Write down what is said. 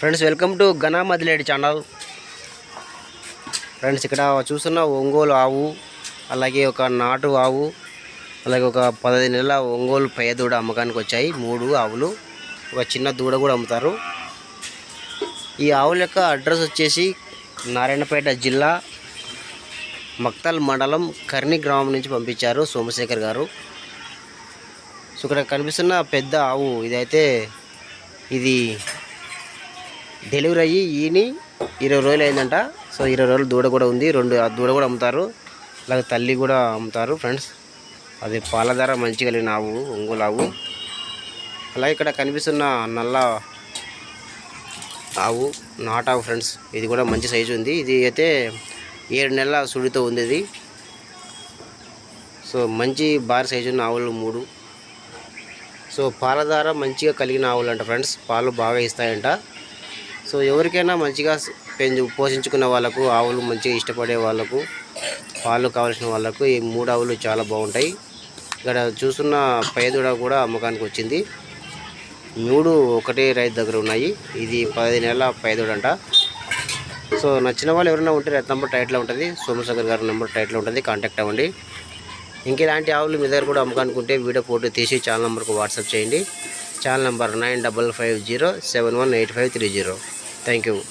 Friends welcome to గనా మదిలేడి channel friends ఇక్కడ చూస్తున్న ఒంగోలు ఆవు అలాగే ఒక నాటు ఆవు అలాగే ఒక పదహైదు నెలల ఒంగోలు పెయ్య దూడ అమ్మకానికి వచ్చాయి. మూడు ఆవులు ఒక చిన్న దూడ కూడా అమ్ముతారు. ఈ ఆవుల యొక్క అడ్రస్ వచ్చేసి నారాయణపేట జిల్లా మక్తల్ మండలం కర్ణి గ్రామం నుంచి పంపించారు సోమశేఖర్ గారు. సో ఇక్కడ కనిపిస్తున్న పెద్ద ఆవు ఇదైతే ఇది డెలివరీ అయ్యి ఈని ఇరవై రోజులు అయిందంట. సో ఇరవై రోజులు దూడ కూడా ఉంది. రెండు ఆ దూడ కూడా అమ్ముతారు. అలాగే తల్లి కూడా అమ్ముతారు ఫ్రెండ్స్. అది పాల ధర మంచి కలిగిన ఆవు ఒంగోలు ఆవు. అలాగే ఇక్కడ కనిపిస్తున్న నల్ల ఆవు నాట్ ఆవు ఫ్రెండ్స్. ఇది కూడా మంచి సైజు ఉంది. ఇది అయితే ఏడు నెలల సుడితో ఉంది ఇది. సో మంచి భారీ సైజు ఉన్న ఆవులు మూడు. సో పాలధార మంచిగా కలిగిన ఆవులు అంట ఫ్రెండ్స్. పాలు బాగా ఇస్తాయంట. సో ఎవరికైనా మంచిగా పెంచు పోషించుకున్న వాళ్ళకు ఆవులు మంచిగా ఇష్టపడే వాళ్ళకు పాలు కావాల్సిన వాళ్ళకు ఈ మూడు ఆవులు చాలా బాగుంటాయి. ఇక్కడ చూస్తున్న పైదూడ కూడా అమ్మకానికి వచ్చింది. మూడు ఒకటే రైతు దగ్గర ఉన్నాయి. ఇది పదిహేను నెలల పైదూడ అంట. సో నచ్చిన వాళ్ళు ఎవరైనా ఉంటే రైతు నెంబర్ టైట్లో ఉంటుంది. సోమశేఖర్ గారి నెంబర్ టైట్లో ఉంటుంది. కాంటాక్ట్ అవ్వండి. ఇంకెలాంటి ఆవులు మీ దగ్గర కూడా అమ్మకానుకుంటే వీడియో ఫోటో తీసి ఛానల్ నెంబర్కి వాట్సాప్ చేయండి. Channel number nine double five zero seven one eight five three zero. Thank you.